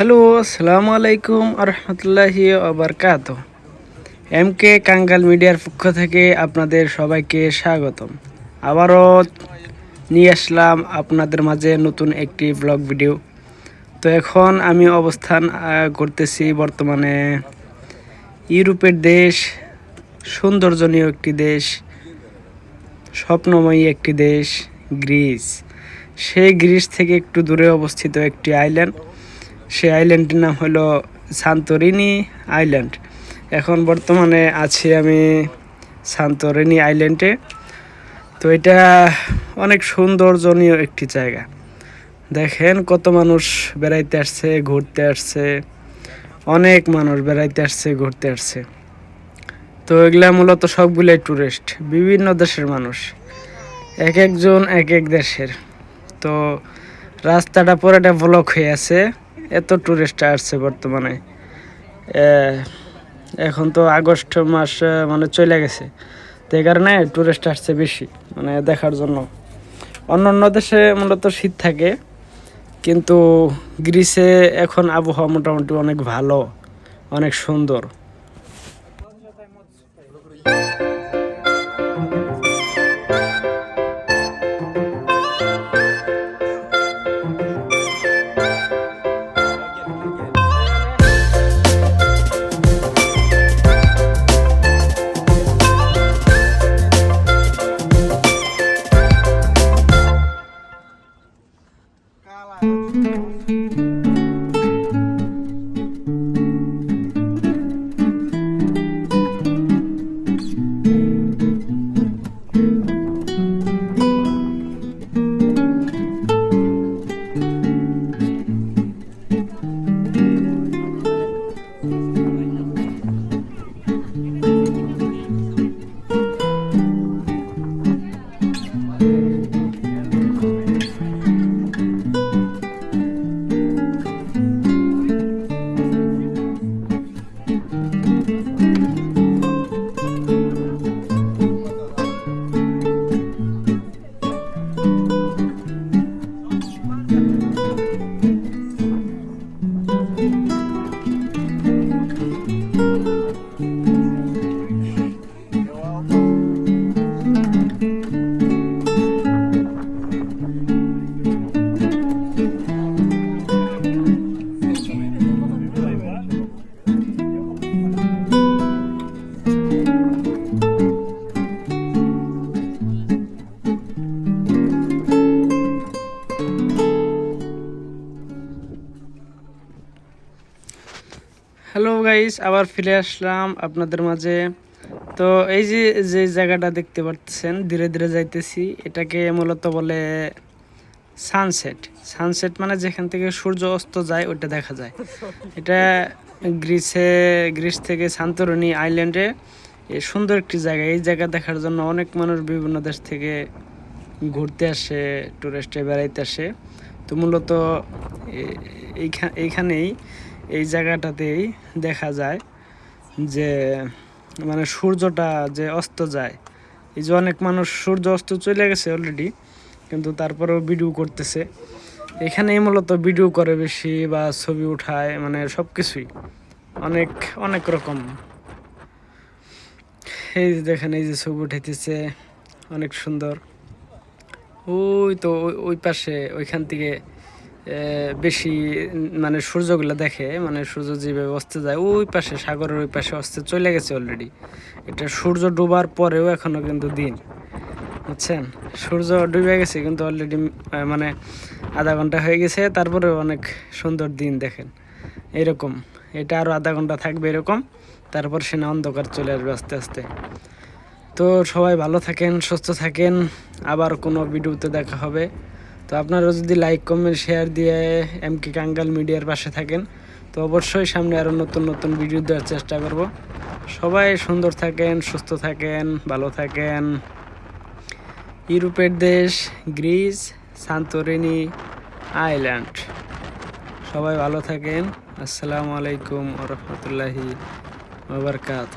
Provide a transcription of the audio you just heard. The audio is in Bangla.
আসসালামু আলাইকুম আরহামতুল্লাহি আবরকাত এম কে কাঙ্গাল মিডিয়ার পক্ষ থেকে আপনাদের সবাইকে স্বাগতম। আবারও নিয়ে আসলাম আপনাদের মাঝে নতুন একটি ব্লগ ভিডিও তো এখন আমি অবস্থান করতেছি বর্তমানে ইউরোপের দেশ, সৌন্দর্যনীয় একটি দেশ, স্বপ্নময়ী একটি দেশ, গ্রিস। সেই গ্রিস থেকে একটু দূরে অবস্থিত একটি আইল্যান্ড সেই আইল্যান্ডটির নাম হলো সান্তরিনি আইল্যান্ড এখন বর্তমানে আছি আমি সান্তরিনি আইল্যান্ডে তো এটা অনেক সৌন্দর্যনীয় একটি জায়গা। দেখেন কত মানুষ বেড়াইতে আসছে, ঘুরতে আসছে। অনেক মানুষ বেড়াইতে আসছে, ঘুরতে আসছে। তো এগুলা মূলত সবগুলোই ট্যুরিস্ট বিভিন্ন দেশের মানুষ। এক একজন এক এক দেশের। তো রাস্তাটা পুরোটা ব্লক হয়ে আছে। এত ট্যুরিস্ট আসছে বর্তমানে। এখন তো আগস্ট মাস মানে চলে গেছে। তো এই কারণে ট্যুরিস্ট আসছে বেশি মানে দেখার জন্য। অন্য অন্য দেশে মূলত শীত থাকে, কিন্তু গ্রিসে এখন আবহাওয়া মোটামুটি অনেক ভালো, অনেক সুন্দর। গাইস আবার ফিরে আসলাম আপনাদের মাঝে। তো এই যে যে জায়গাটা দেখতে পাচ্ছেন, ধীরে ধীরে যাইতেছি, এটাকে মূলত বলে সানসেট সানসেট মানে যেখান থেকে সূর্য অস্ত যায় ওটা দেখা যায়। এটা গ্রিসে, গ্রিস থেকে সান্তরণী আইল্যান্ডে সুন্দর একটি জায়গা। এই জায়গা দেখার জন্য অনেক মানুষ বিভিন্ন দেশ থেকে ঘুরতে আসে টুরিস্টে বেড়াইতে আসে। তো মূলত এইখা- এইখানেই এই জায়গাটাতেই দেখা যায় যে মানে সূর্যটা যে অস্ত যায়। এই যে অনেক মানুষ সূর্য অস্ত চলে গেছে অলরেডি কিন্তু তারপরেও ভিডিও করতেছে। এখানেই মূলত ভিডিও করে বেশি বা ছবি উঠায় মানে সব কিছুই অনেক অনেক রকম। এই যে দেখেন, এই যে ছবি উঠাইতেছে, অনেক সুন্দর। ওই তো ওই- পাশে, ওইখান থেকে বেশি মানে সূর্যগুলো দেখে মানে সূর্য যেভাবে অস্তে যায়, ওই পাশে, সাগরের ওই পাশে অস্তে চলে গেছে অলরেডি এটা সূর্য ডুবার পরেও এখনও কিন্তু দিন, বুঝছেন? সূর্য ডুবে গেছে কিন্তু অলরেডি মানে আধা ঘণ্টা হয়ে গেছে তারপরে অনেক সুন্দর দিন দেখেন। এরকম, এটা আরও আধা ঘণ্টা থাকবে এরকম, তারপর সে না অন্ধকার চলে আসবে আস্তে আস্তে। তো সবাই ভালো থাকেন, সুস্থ থাকেন, আবার কোনো ভিডিওতে দেখা হবে। তো আপনারা যদি লাইক কমেন্ট শেয়ার দিয়ে এম কে কাঙ্গাল মিডিয়ার পাশে থাকেন, তো অবশ্যই সামনে আরও নতুন নতুন ভিডিও দেওয়ার চেষ্টা করব। সবাই সুন্দর থাকেন, সুস্থ থাকেন, ভালো থাকেন। ইউরোপের দেশ, গ্রিস সান্তরিনি আইল্যান্ড। সবাই ভালো থাকেন। আসসালামু আলাইকুম রহমতুল্লাহি বাবরকাত